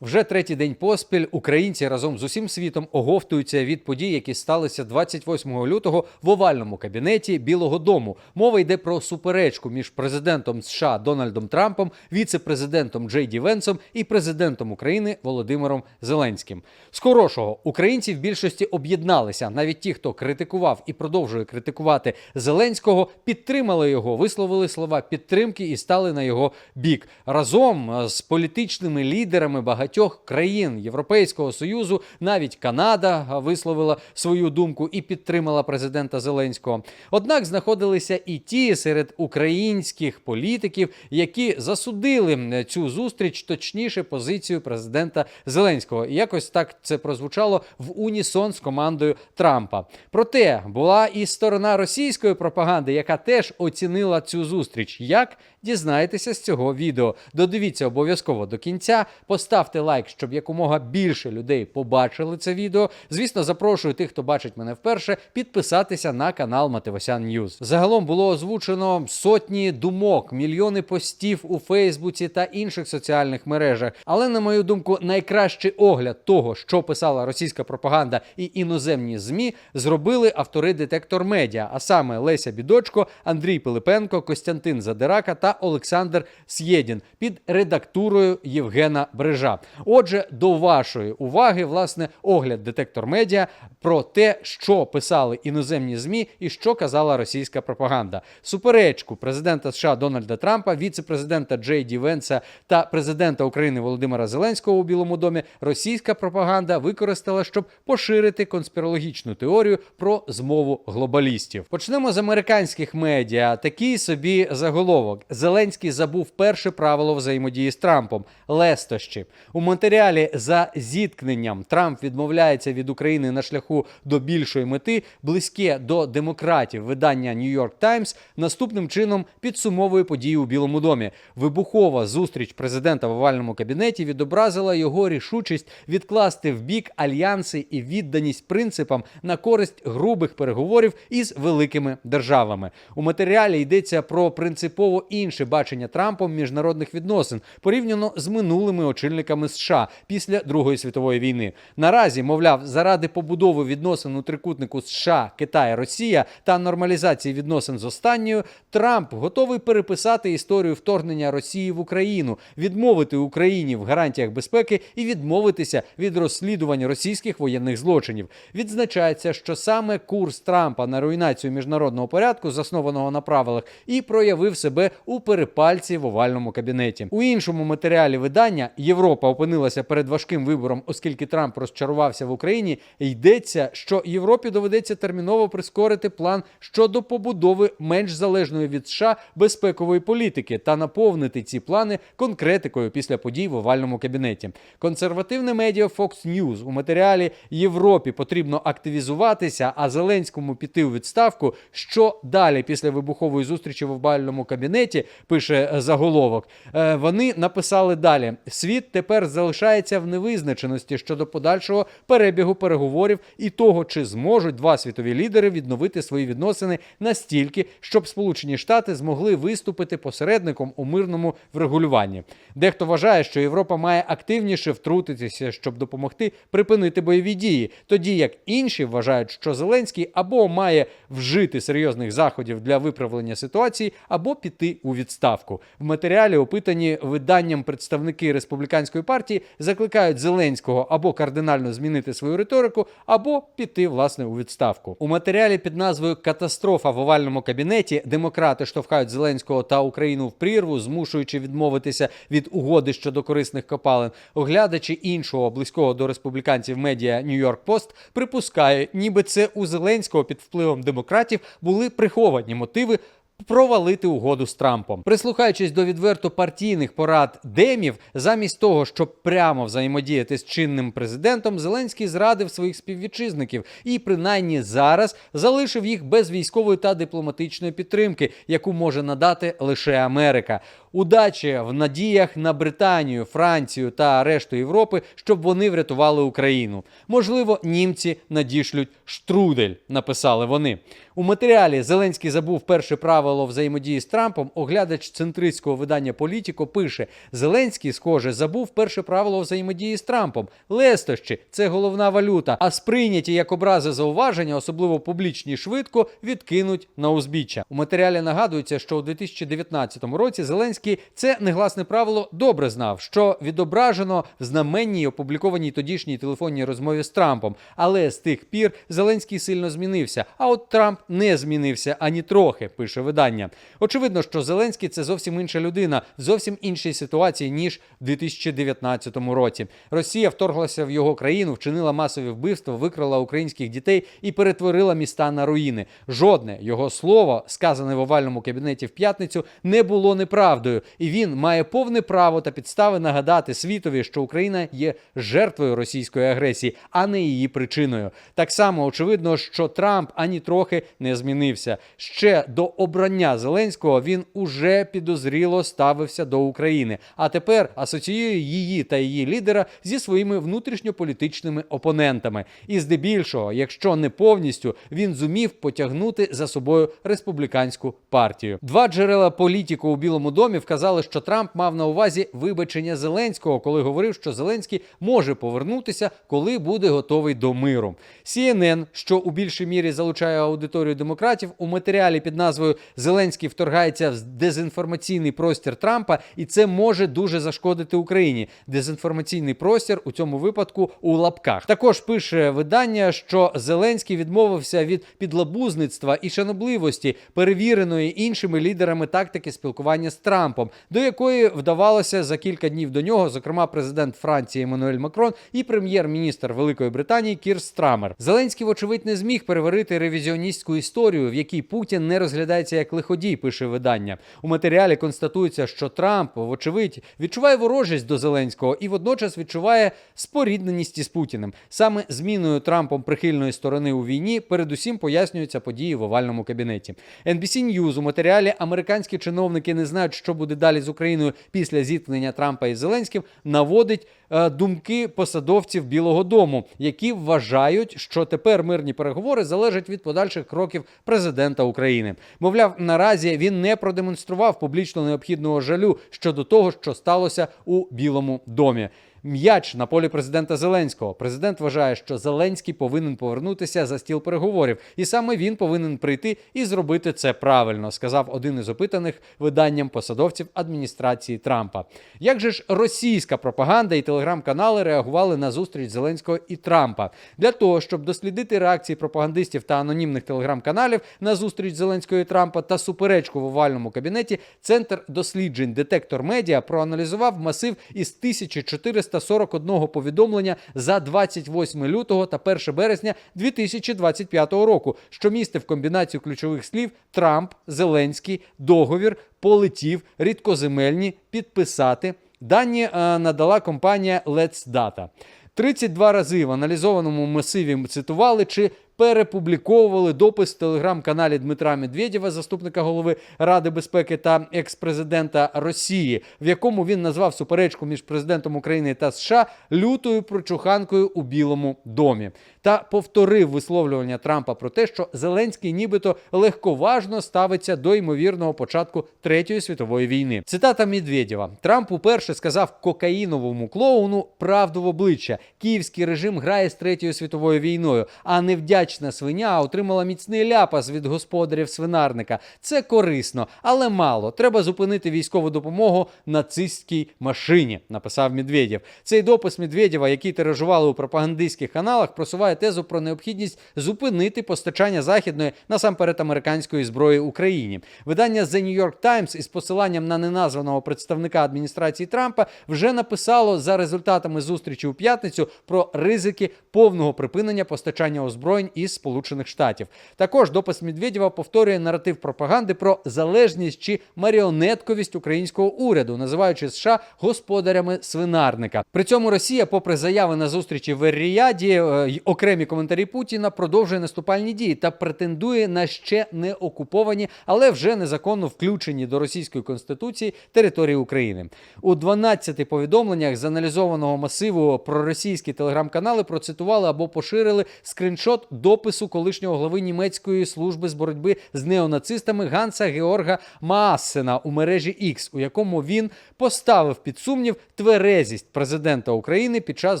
Вже третій день поспіль українці разом з усім світом оговтуються від подій, які сталися 28 лютого в овальному кабінеті Білого Дому. Мова йде про суперечку між президентом США Дональдом Трампом, віце-президентом Джей Ді Венсом і президентом України Володимиром Зеленським. З хорошого українці в більшості об'єдналися. Навіть ті, хто критикував і продовжує критикувати Зеленського, підтримали його, висловили слова підтримки і стали на його бік разом з політичними лідерами багатьох країн Європейського союзу. Навіть Канада висловила свою думку і підтримала президента Зеленського. Однак знаходилися і ті серед українських політиків, які засудили цю зустріч, точніше позицію президента Зеленського. І якось так це прозвучало в унісон з командою Трампа. Проте була і сторона російської пропаганди, яка теж оцінила цю зустріч. Як дізнаєтеся з цього відео? Додивіться обов'язково до кінця. Поставте лайк, щоб якомога більше людей побачили це відео. Звісно, запрошую тих, хто бачить мене вперше, підписатися на канал Мативосян Ньюз. Загалом було озвучено сотні думок, мільйони постів у Фейсбуці та інших соціальних мережах. Але, на мою думку, найкращий огляд того, що писала російська пропаганда і іноземні змі, зробили автори детектор медіа, а саме Леся Бідочко, Андрій Пилипенко, Костянтин Задирака та Олександр Сєдін під редактурою Євгена Брижа. Отже, до вашої уваги, власне, огляд детектор медіа про те, що писали іноземні змі і що казала російська пропаганда. Суперечку президента США Дональда Трампа, віце-президента Джей Ді Венса та президента України Володимира Зеленського у Білому домі російська пропаганда використала, щоб поширити конспірологічну теорію про змову глобалістів. Почнемо з американських медіа. Такий собі заголовок: Зеленський забув перше правило взаємодії з Трампом лестощі. У матеріалі за зіткненням Трамп відмовляється від України на шляху до більшої мети, близьке до демократів видання York Times наступним чином підсумовує події у Білому домі. Вибухова зустріч президента в овальному кабінеті відобразила його рішучість відкласти в бік альянси і відданість принципам на користь грубих переговорів із великими державами. У матеріалі йдеться про принципово інше бачення Трампом міжнародних відносин порівняно з минулими очільниками США після Другої світової війни. Наразі, мовляв, заради побудови відносин у трикутнику США, Китай, Росія та нормалізації відносин з останньою, Трамп готовий переписати історію вторгнення Росії в Україну, відмовити Україні в гарантіях безпеки і відмовитися від розслідувань російських воєнних злочинів. Відзначається, що саме курс Трампа на руйнацію міжнародного порядку, заснованого на правилах, і проявив себе у перепальці в овальному кабінеті. У іншому матеріалі видання Європа опинилася перед важким вибором, оскільки Трамп розчарувався в Україні. Йдеться, що Європі доведеться терміново прискорити план щодо побудови менш залежної від США безпекової політики та наповнити ці плани конкретикою після подій в овальному кабінеті. Консервативне медіа Fox News у матеріалі Європі потрібно активізуватися, а Зеленському піти у відставку. Що далі після вибухової зустрічі в овальному кабінеті пише заголовок. Е, Вони написали далі: світ тепер залишається в невизначеності щодо подальшого перебігу переговорів і того, чи зможуть два світові лідери відновити свої відносини настільки, щоб Сполучені Штати змогли виступити посередником у мирному врегулюванні. Дехто вважає, що Європа має активніше втрутитися, щоб допомогти припинити бойові дії, тоді як інші вважають, що Зеленський або має вжити серйозних заходів для виправлення ситуації, або піти у відставку. В матеріалі опитані виданням представники республіканської партії закликають Зеленського або кардинально змінити свою риторику, або піти власне у відставку. У матеріалі під назвою Катастрофа в овальному кабінеті демократи штовхають Зеленського та Україну в прірву, змушуючи відмовитися від угоди щодо корисних копалин. Оглядачі іншого близького до республіканців медіа York Post припускає, ніби це у Зеленського під впливом демократів були приховані мотиви. Провалити угоду з Трампом, прислухаючись до відверто партійних порад демів, замість того, щоб прямо взаємодіяти з чинним президентом, Зеленський зрадив своїх співвітчизників і, принаймні, зараз залишив їх без військової та дипломатичної підтримки, яку може надати лише Америка. Удачі в надіях на Британію, Францію та решту Європи, щоб вони врятували Україну. Можливо, німці надішлють штрудель, написали вони. У матеріалі Зеленський забув перше правило взаємодії з Трампом. Оглядач центристського видання Політіко пише: Зеленський, схоже, забув перше правило взаємодії з Трампом. Лестощі це головна валюта. А сприйняті як образи зауваження, особливо публічні, швидко відкинуть на узбіччя. У матеріалі нагадується, що у 2019 році Зеленський це негласне правило добре знав, що відображено в знаменній опублікованій тодішній телефонній розмові з Трампом. Але з тих пір Зеленський сильно змінився. А от Трамп не змінився ані трохи, пише видання. Очевидно, що Зеленський це зовсім інша людина, зовсім іншій ситуації ніж в 2019 році. Росія вторглася в його країну, вчинила масові вбивства, викрала українських дітей і перетворила міста на руїни. Жодне його слово, сказане в овальному кабінеті в п'ятницю, не було неправдою, і він має повне право та підстави нагадати світові, що Україна є жертвою російської агресії, а не її причиною. Так само очевидно, що Трамп ані трохи не змінився. Ще до обрання Зеленського він уже підозріло ставився до України, а тепер асоціює її та її лідера зі своїми внутрішньополітичними опонентами. І здебільшого, якщо не повністю, він зумів потягнути за собою республіканську партію. Два джерела політику у Білому домі вказали, що Трамп мав на увазі вибачення Зеленського, коли говорив, що Зеленський може повернутися, коли буде готовий до миру. CNN, що у більшій мірі залучає аудиторію демократів, у матеріалі під назвою Зеленський вторгається в дезінформаційний простір Трампа, і це може дуже зашкодити Україні. Дезінформаційний простір у цьому випадку у лапках. Також пише видання, що Зеленський відмовився від підлабузництва і шанобливості, перевіреної іншими лідерами тактики спілкування з Трампом, до якої вдавалося за кілька днів до нього, зокрема, президент Франції Еммануель Макрон і прем'єр-міністр Великої Британії Кір Страмер. Зеленський, вочевидь, не зміг переварити ревізіоністську історію, в якій Путін не розглядається як лиходій, пише видання. У матеріалі констатується, що Трамп, вочевидь, відчуває ворожість до Зеленського і водночас відчуває спорідненість із Путіним. Саме зміною Трампом прихильної сторони у війні передусім пояснюються події в овальному кабінеті. NBC News у матеріалі американські чиновники не знають, що буде далі з Україною після зіткнення Трампа із Зеленським, наводить е, думки посадовців Білого Дому, які вважають, що тепер мирні переговори залежать від подальших кроків президента України. Мовляв, наразі він не продемонстрував публічно необхідного жалю щодо того, що сталося у Білому домі. М'яч на полі президента Зеленського. Президент вважає, що Зеленський повинен повернутися за стіл переговорів, і саме він повинен прийти і зробити це правильно, сказав один із опитаних виданням посадовців адміністрації Трампа. Як же ж російська пропаганда і телеграм-канали реагували на зустріч Зеленського і Трампа для того, щоб дослідити реакції пропагандистів та анонімних телеграм-каналів на зустріч Зеленського і Трампа та суперечку в овальному кабінеті, центр досліджень Детектор Медіа проаналізував масив із 1400 441 повідомлення за 28 лютого та 1 березня 2025 року, що містив комбінацію ключових слів Трамп, Зеленський, договір, полетів, рідкоземельні, підписати. Дані е, надала компанія Let's Data. 32 рази в аналізованому масиві цитували чи перепубліковували допис в телеграм-каналі Дмитра Медведєва, заступника голови Ради безпеки та екс-президента Росії, в якому він назвав суперечку між президентом України та США лютою прочуханкою у Білому домі, та повторив висловлювання Трампа про те, що Зеленський нібито легковажно ставиться до ймовірного початку третьої світової війни. Цитата Медведєва: Трамп уперше сказав кокаїновому клоуну правду в обличчя. Київський режим грає з третьою світовою війною, а не вдячний вдячна свиня отримала міцний ляпас від господарів свинарника. Це корисно, але мало. Треба зупинити військову допомогу нацистській машині, написав Медведєв. Цей допис Медведєва, який тиражували у пропагандистських каналах, просуває тезу про необхідність зупинити постачання західної насамперед американської зброї Україні. Видання The New York Times із посиланням на неназваного представника адміністрації Трампа вже написало за результатами зустрічі у п'ятницю про ризики повного припинення постачання озброєнь із Сполучених Штатів. Також допис Медведєва повторює наратив пропаганди про залежність чи маріонетковість українського уряду, називаючи США господарями свинарника. При цьому Росія, попри заяви на зустрічі в Ер-Ріяді, е, й окремі коментарі Путіна, продовжує наступальні дії та претендує на ще не окуповані, але вже незаконно включені до російської конституції території України. У 12 повідомленнях з аналізованого масиву проросійські телеграм-канали процитували або поширили скріншот допису колишнього глави німецької служби з боротьби з неонацистами Ганса Георга Maassена у мережі X, у якому він поставив під сумнів тверезість президента України під час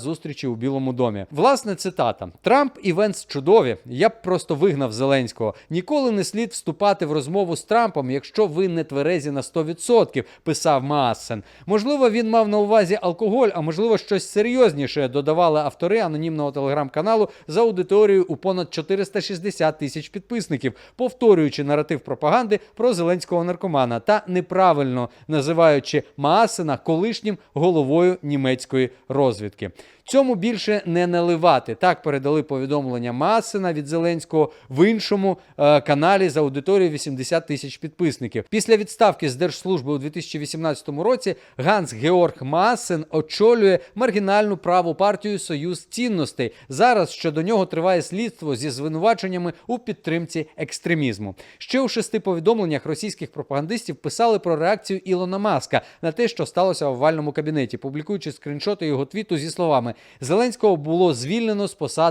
зустрічі у Білому домі. Власне цитата: Трамп і Венс чудові. Я б просто вигнав Зеленського. Ніколи не слід вступати в розмову з Трампом, якщо ви не тверезі на 100%, писав Maassen. Можливо, він мав на увазі алкоголь, а можливо, щось серйозніше додавали автори анонімного телеграм-каналу за аудиторією у понад 460 тисяч підписників, повторюючи наратив пропаганди про зеленського наркомана та неправильно називаючи Маасена колишнім головою німецької розвідки. Цьому більше не наливати. Так передали повідомлення Масина від Зеленського в іншому е, каналі з аудиторією 80 тисяч підписників. Після відставки з держслужби у 2018 році Ганс Георг Масин очолює маргінальну праву партію Союз цінностей. Зараз щодо нього триває слідство зі звинуваченнями у підтримці екстремізму. Ще у шести повідомленнях російських пропагандистів писали про реакцію Ілона Маска на те, що сталося в овальному кабінеті, публікуючи скріншоти його твіту зі словами Зеленського було звільнено з посади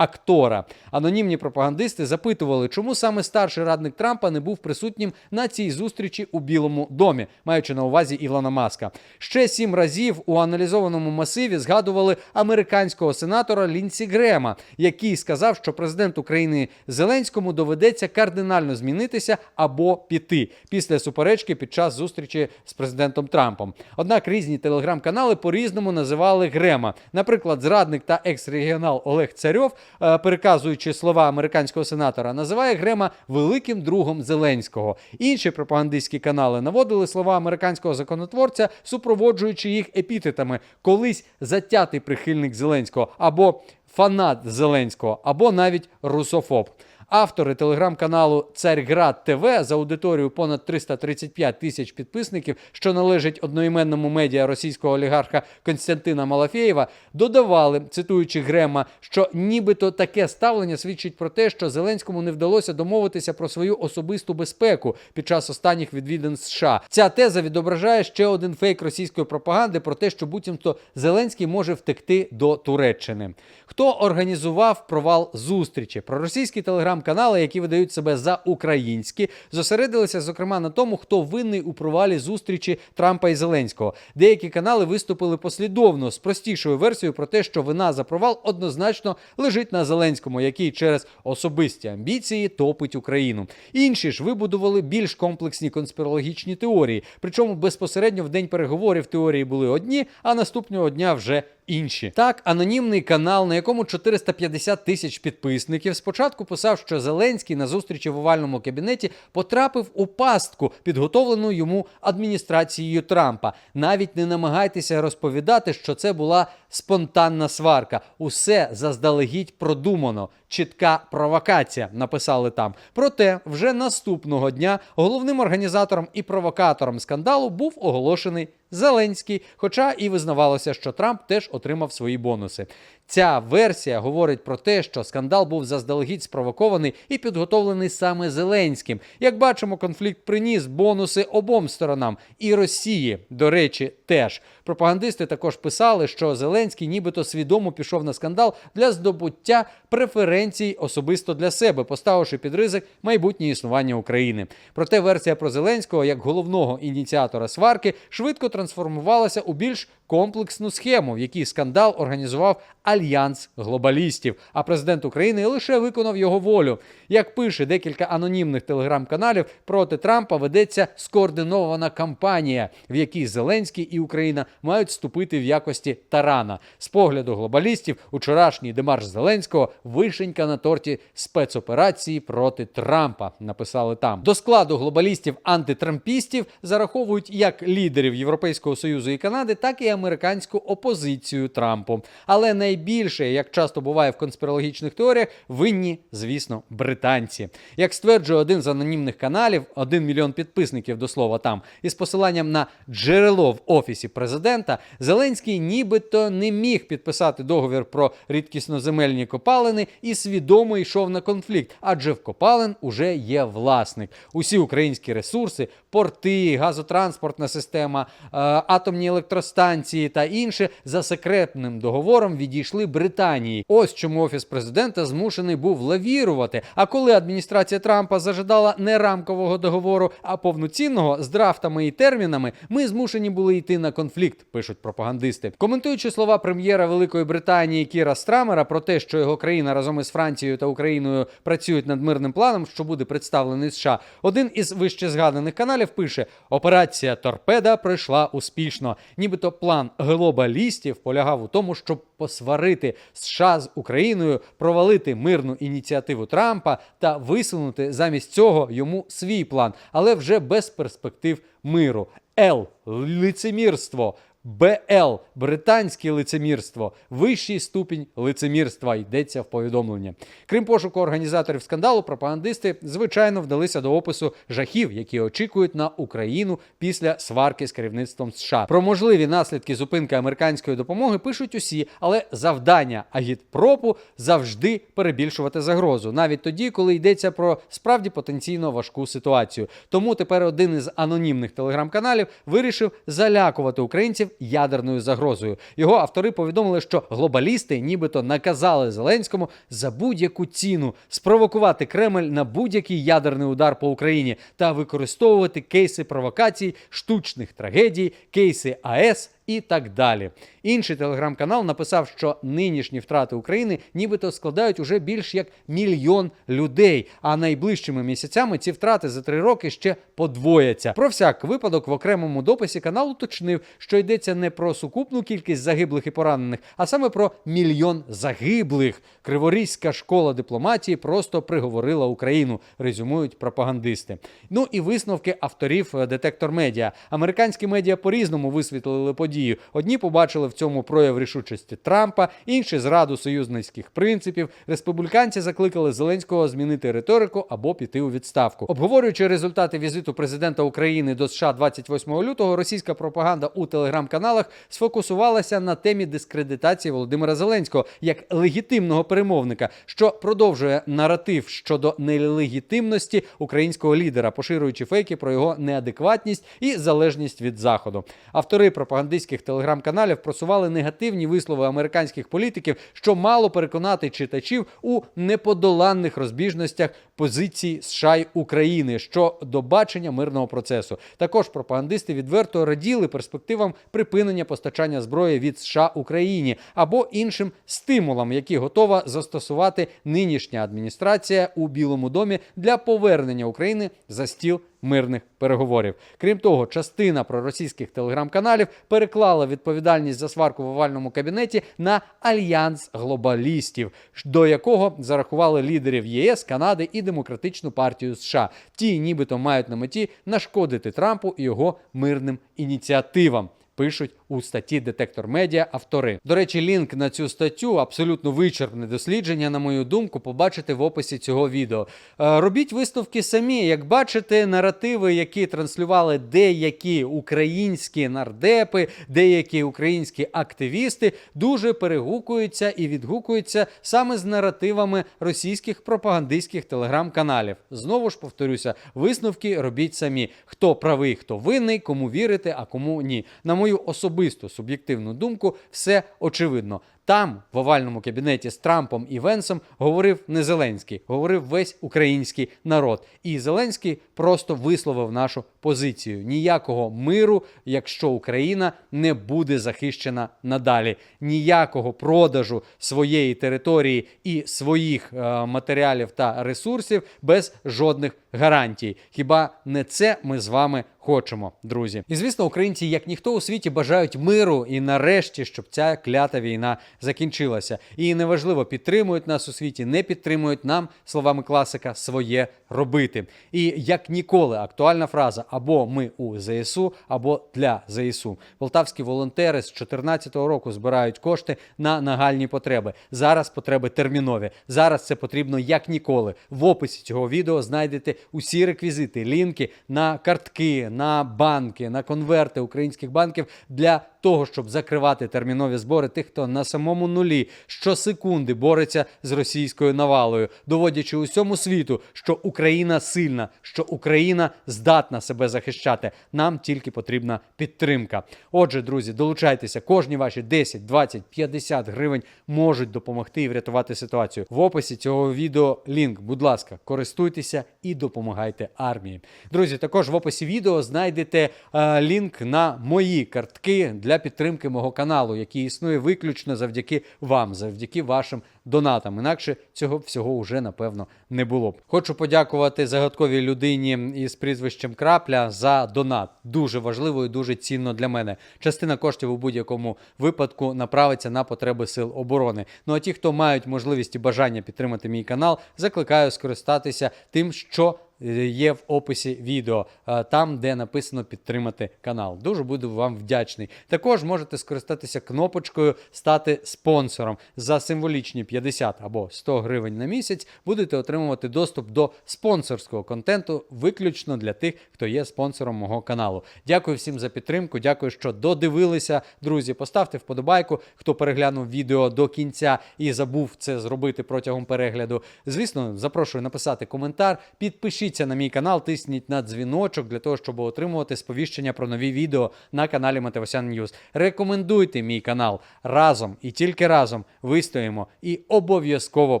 актора. Анонімні пропагандисти запитували, чому саме старший радник Трампа не був присутнім на цій зустрічі у Білому домі, маючи на увазі Ілона Маска. Ще сім разів у аналізованому масиві згадували американського сенатора Лінсі Грема, який сказав, що президент України Зеленському доведеться кардинально змінитися або піти після суперечки під час зустрічі з президентом Трампом. Однак різні телеграм-канали по-різному називали Грема. Наприклад, зрадник та екс-регіонал Олег Царьов, е, переказуючи слова американського сенатора, називає Грема великим другом Зеленського. Інші пропагандистські канали наводили слова американського законотворця, супроводжуючи їх епітетами колись затятий прихильник Зеленського або фанат Зеленського, або навіть русофоб. Автори телеграм-каналу Царьград ТВ з аудиторією понад 335 тисяч підписників, що належить одноіменному медіа російського олігарха Константина Малафєєва, додавали, цитуючи Грема, що нібито таке ставлення свідчить про те, що Зеленському не вдалося домовитися про свою особисту безпеку під час останніх відвідин США. Ця теза відображає ще один фейк російської пропаганди про те, що буцімто Зеленський може втекти до Туреччини. Хто організував провал зустрічі? Проросійські телеграм-канали, які видають себе за українські, зосередилися зокрема на тому, хто винний у провалі зустрічі Трампа і Зеленського. Деякі канали виступили послідовно з простішою версією про те, що вина за провал однозначно лежить на Зеленському, який через особисті амбіції топить Україну. Інші ж вибудували більш комплексні конспірологічні теорії. Причому безпосередньо в день переговорів теорії були одні, а наступного дня вже інші. Так, анонімний канал, на якому 450 тисяч підписників, спочатку писав, що Зеленський на зустрічі в овальному кабінеті потрапив у пастку, підготовлену йому адміністрацією Трампа. Навіть не намагайтеся розповідати, що це була спонтанна сварка. Усе заздалегідь продумано. Чітка провокація, написали там. Проте вже наступного дня головним організатором і провокатором скандалу був оголошений Зеленський, хоча і визнавалося, що Трамп теж отримав свої бонуси. Ця версія говорить про те, що скандал був заздалегідь спровокований і підготовлений саме Зеленським. Як бачимо, конфлікт приніс бонуси обом сторонам і Росії, до речі, теж. Пропагандисти також писали, що Зеленський нібито свідомо пішов на скандал для здобуття преференцій особисто для себе, поставивши під ризик майбутнє існування України. Проте версія про Зеленського як головного ініціатора сварки швидко трансформувалася у більш комплексну схему, в якій скандал організував альянс глобалістів. А президент України лише виконав його волю. Як пише декілька анонімних телеграм-каналів, проти Трампа ведеться скоординована кампанія, в якій Зеленський і Україна мають вступити в якості тарана. З погляду глобалістів, учорашній демарш Зеленського вишенька на торті спецоперації проти Трампа. Написали там до складу глобалістів антитрампістів зараховують як лідерів Європейського союзу і Канади, так і антиамериканську опозицію Трампу. Але найбільше, як часто буває в конспірологічних теоріях, винні, звісно, британці. Як стверджує один з анонімних каналів, один мільйон підписників до слова там, із посиланням на джерело в офісі президента, Зеленський нібито не міг підписати договір про рідкісноземельні копалини і свідомо йшов на конфлікт, адже в копалин уже є власник. Усі українські ресурси, порти, газотранспортна система, е, атомні електростанції та інше за секретним договором відійшли Британії. Ось чому офіс президента змушений був лавірувати. А коли адміністрація Трампа зажадала не рамкового договору, а повноцінного з драфтами і термінами, ми змушені були йти на конфлікт, пишуть пропагандисти. Коментуючи слова прем'єра Великої Британії Кіра Страмера про те, що його країна разом із Францією та Україною працюють над мирним планом, що буде представлений США, один із вище згаданих каналів пише: Операція Торпеда пройшла успішно. Нібито план глобалістів полягав у тому, щоб посварити США з Україною, провалити мирну ініціативу Трампа та висунути замість цього йому свій план, але вже без перспектив миру. Л лицемірство. БЛ британське лицемірство, вищий ступінь лицемірства йдеться в повідомленні. Крім пошуку організаторів скандалу, пропагандисти звичайно вдалися до опису жахів, які очікують на Україну після сварки з керівництвом США. Про можливі наслідки зупинки американської допомоги пишуть усі, але завдання агітпропу завжди перебільшувати загрозу, навіть тоді, коли йдеться про справді потенційно важку ситуацію. Тому тепер один із анонімних телеграм-каналів вирішив залякувати українців ядерною загрозою. Його автори повідомили, що глобалісти нібито наказали Зеленському за будь-яку ціну спровокувати Кремль на будь-який ядерний удар по Україні та використовувати кейси провокацій, штучних трагедій, кейси АЕС. І так далі. Інший телеграм-канал написав, що нинішні втрати України нібито складають уже більш як мільйон людей. А найближчими місяцями ці втрати за три роки ще подвояться. Про всяк випадок в окремому дописі канал уточнив, що йдеться не про сукупну кількість загиблих і поранених, а саме про мільйон загиблих. Криворізька школа дипломатії просто приговорила Україну. Резюмують пропагандисти. Ну і висновки авторів е, детектор медіа. Американські медіа по-різному висвітлили події. Одні побачили в цьому прояв рішучості Трампа, інші зраду союзницьких принципів. Республіканці закликали Зеленського змінити риторику або піти у відставку. Обговорюючи результати візиту президента України до США 28 лютого, російська пропаганда у телеграм-каналах сфокусувалася на темі дискредитації Володимира Зеленського як легітимного перемовника, що продовжує наратив щодо нелегітимності українського лідера, поширюючи фейки про його неадекватність і залежність від заходу. Автори пропагандистських телеграм-каналів просували негативні вислови американських політиків, що мало переконати читачів у неподоланних розбіжностях позицій США й України щодо бачення мирного процесу. Також пропагандисти відверто раділи перспективам припинення постачання зброї від США Україні або іншим стимулам, які готова застосувати нинішня адміністрація у Білому домі для повернення України за стіл мирних переговорів. Крім того, частина проросійських телеграм-каналів переклала відповідальність за сварку в овальному кабінеті на альянс глобалістів, до якого зарахували лідерів ЄС, Канади і Демократичну партію США. Ті, нібито мають на меті нашкодити Трампу і його мирним ініціативам. Пишуть у статті Детектор Медіа автори. До речі, лінк на цю статтю, абсолютно вичерпне дослідження, на мою думку, побачите в описі цього відео. Е, Робіть висновки самі. Як бачите, наративи, які транслювали деякі українські нардепи, деякі українські активісти, дуже перегукуються і відгукуються саме з наративами російських пропагандистських телеграм-каналів. Знову ж повторюся, висновки робіть самі. Хто правий, хто винний, кому вірити, а кому ні. На мою особисту суб'єктивну думку, все очевидно. Там, в овальному кабінеті з Трампом і Венсом, говорив не Зеленський, говорив весь український народ. І Зеленський просто висловив нашу позицію: ніякого миру, якщо Україна не буде захищена надалі, ніякого продажу своєї території і своїх е, матеріалів та ресурсів без жодних гарантій. Хіба не це ми з вами хочемо, друзі? І звісно, українці, як ніхто у світі, бажають миру і нарешті, щоб ця клята війна закінчилася. І неважливо, підтримують нас у світі, не підтримують нам, словами класика, своє робити. І як ніколи актуальна фраза або ми у ЗСУ, або для ЗСУ. Полтавські волонтери з 2014 року збирають кошти на нагальні потреби. Зараз потреби термінові. Зараз це потрібно як ніколи. В описі цього відео знайдете усі реквізити, лінки на картки, на банки, на конверти українських банків для того, щоб закривати термінові збори тих, хто на самому нулі щосекунди бореться з російською навалою, доводячи усьому світу, що Україна сильна, що Україна здатна себе захищати. Нам тільки потрібна підтримка. Отже, друзі, долучайтеся. Кожні ваші 10, 20, 50 гривень можуть допомогти і врятувати ситуацію. В описі цього відео лінк. Будь ласка, користуйтеся і допомагайте армії. Друзі, також в описі відео знайдете е, лінк на мої картки для підтримки мого каналу, який існує виключно завдяки вам, завдяки вашим донатам. Інакше цього всього вже напевно не було б. Хочу подякувати загадковій людині із прізвищем Крапля за донат. Дуже важливо і дуже цінно для мене. Частина коштів у будь-якому випадку направиться на потреби сил оборони. Ну а ті, хто мають можливість і бажання підтримати мій канал, закликаю скористатися тим, що е, є в описі відео, е, там, де написано підтримати канал. Дуже буду вам вдячний. Також можете скористатися кнопочкою стати спонсором за символічні 50 або 100 гривень на місяць. Будете отримувати доступ до спонсорського контенту виключно для тих, хто є спонсором мого каналу. Дякую всім за підтримку. Дякую, що додивилися. Друзі, поставте вподобайку, хто переглянув відео до кінця і забув це зробити протягом перегляду. Звісно, запрошую написати коментар. Підпишіться на мій канал, тисніть на дзвіночок для того, щоб отримувати сповіщення про нові відео на каналі Матевосян Ньюз. Рекомендуйте мій канал разом і тільки разом вистоїмо і обов'язково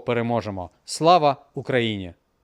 переможемо. Слава Україні!